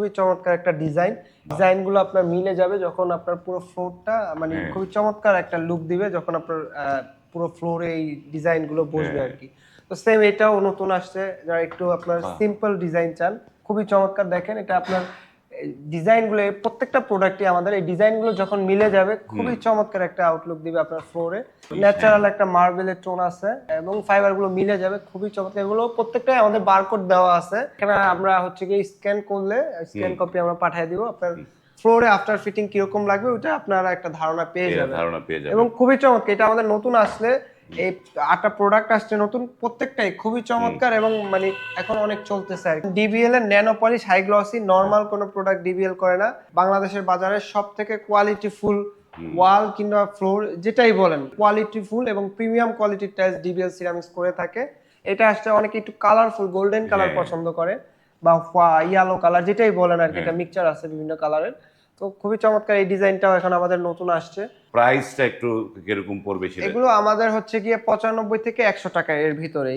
খুবই চমৎকার একটা ডিজাইন ডিজাইনগুলো আপনার মিলে যাবে যখন আপনার পুরো ফ্লোরটা মানে হ্যাঁ। খুবই চমৎকার একটা লুক দিবে যখন আপনার আহ, পুরো ফ্লোরে এই ডিজাইনগুলো বসবে হ্যাঁ। আর কি তো সেম এটাও নতুন আসছে যারা একটু আপনার সিম্পল ডিজাইন চান খুবই চমৎকার দেখেন এটা আপনার ডিজাইনগুলো এই প্রত্যেকটা প্রোডাক্টই আমাদের এই ডিজাইনগুলো যখন মিলে যাবে খুবই চমৎকার একটা আউটলুক দিবে আপনার ফ্লোরে ন্যাচারাল একটা মার্বেলের টোন আছে এবং ফাইবারগুলো মিলে যাবে খুবই চমৎকার। এগুলো প্রত্যেকটাই আমাদের বারকোড দেওয়া আছে। এখানে আমরা হচ্ছে কি স্ক্যান করলে স্ক্যান কপি আমরা পাঠিয়ে দিব। আপনার ফ্লোরে আফটার ফিটিং কীরকম লাগবে ওটা আপনারা একটা ধারণা পেয়ে যাবেন। ধারণা পেয়ে যাবে এবং খুবই চমৎকার এটা আমাদের নতুন আসলে এই আটটা প্রোডাক্ট আসছে নতুন প্রত্যেকটাই খুবই চমৎকার এবং মানে এখন অনেক চলতেছে আর ডিবিএল এর nano polish high glossy normal কোনো প্রোডাক্ট ডিবিএল করে না। বাংলাদেশের বাজারে সব থেকে কোয়ালিটি ফুল ওয়াল কিংবা ফ্লোর যেটাই বলেন কোয়ালিটি ফুল এবং প্রিমিয়াম কোয়ালিটির টাইলস ডিবিএল সিরামিক্স করে থাকে। এটা আসছে অনেকে একটু কালারফুল গোল্ডেন কালার হ্যাঁ। পছন্দ করে বা ইয়ালো কালার যেটাই বলেন আর কি এটা মিক্সচার আছে বিভিন্ন কালারের তো খুবই চমৎকার এই ডিজাইনটাও এখন আমাদের নতুন আসছে। প্রাইসটা একটু কীরকম পড়বে সেটা? এগুলো আমাদের হচ্ছে গিয়ে পঁচানব্বই থেকে একশো টাকা এর ভিতরে